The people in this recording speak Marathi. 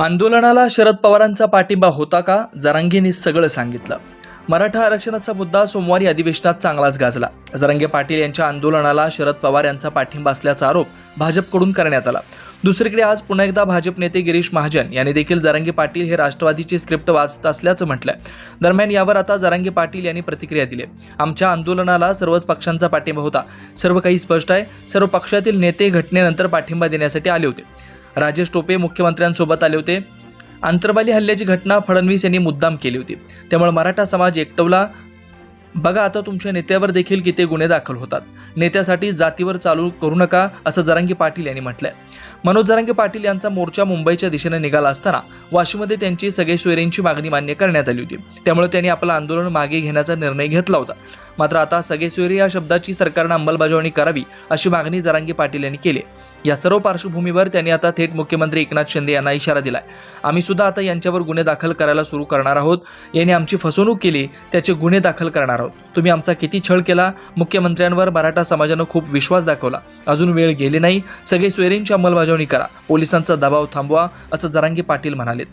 आंदोलनाला शरद पवारांचा पाठिंबा होता का? जरांगेंनी सगळं सांगितलं. मराठा आरक्षणाचा मुद्दा सोमवारी अधिवेशनात चांगलाच गाजला. जरांगे पाटील यांच्या आंदोलनाला शरद पवार यांचा पाठिंबा असल्याचा आरोप भाजपकडून करण्यात आला. दुसरीकडे आज पुन्हा एकदा भाजप नेते गिरीश महाजन यांनी देखील जरांगे पाटील हे राष्ट्रवादीची स्क्रिप्ट वाचत असल्याचं म्हटलंय. दरम्यान यावर आता जरांगे पाटील यांनी प्रतिक्रिया दिली आमच्या आंदोलनाला सर्वच पक्षांचा पाठिंबा होता. सर्व काही स्पष्ट आहे. सर्व पक्षातील नेते घटनेनंतर पाठिंबा देण्यासाठी आले होते. राजेश टोपे मुख्यमंत्र्यांसोबत आले होते. आंतरबाली हल्ल्याची घटना फडणवीस यांनी मुद्दाम केली होती. त्यामुळे मराठा समाज एकटवला. बघा आता तुमच्या नेत्यावर देखील किती गुन्हे दाखल होतात. नेत्यासाठी जातीवर चालू करू नका असं जरांगी पाटील यांनी म्हटलंय. मनोज जरांगे पाटील यांचा मोर्चा मुंबईच्या दिशेने निघाला असताना वाशीमध्ये त्यांची सगळे सोयरेंची मागणी मान्य करण्यात आली होती. त्यामुळे त्यांनी आपलं आंदोलन मागे घेण्याचा निर्णय घेतला होता. मात्र आता सगळे सोयरे या शब्दाची सरकारनं अंमलबजावणी करावी अशी मागणी जरांगी पाटील यांनी केली या सर्व पार्श्वभूमीवर त्यांनी आता थेट मुख्यमंत्री एकनाथ शिंदे यांना इशारा दिलाय. आम्ही सुद्धा आता यांच्यावर गुन्हे दाखल करायला सुरू करणार आहोत. यांनी आमची फसवणूक केली त्याचे गुन्हे दाखल करणार आहोत. तुम्ही आमचा किती छळ केला मुख्यमंत्र्यांवर मराठा समाजानं खूप विश्वास दाखवला. अजून वेळ गेली नाही. सगळे सोयरेंची अंमलबजावणी करा. पोलिसांचा दबाव थांबवा असं जरांगी पाटील म्हणाले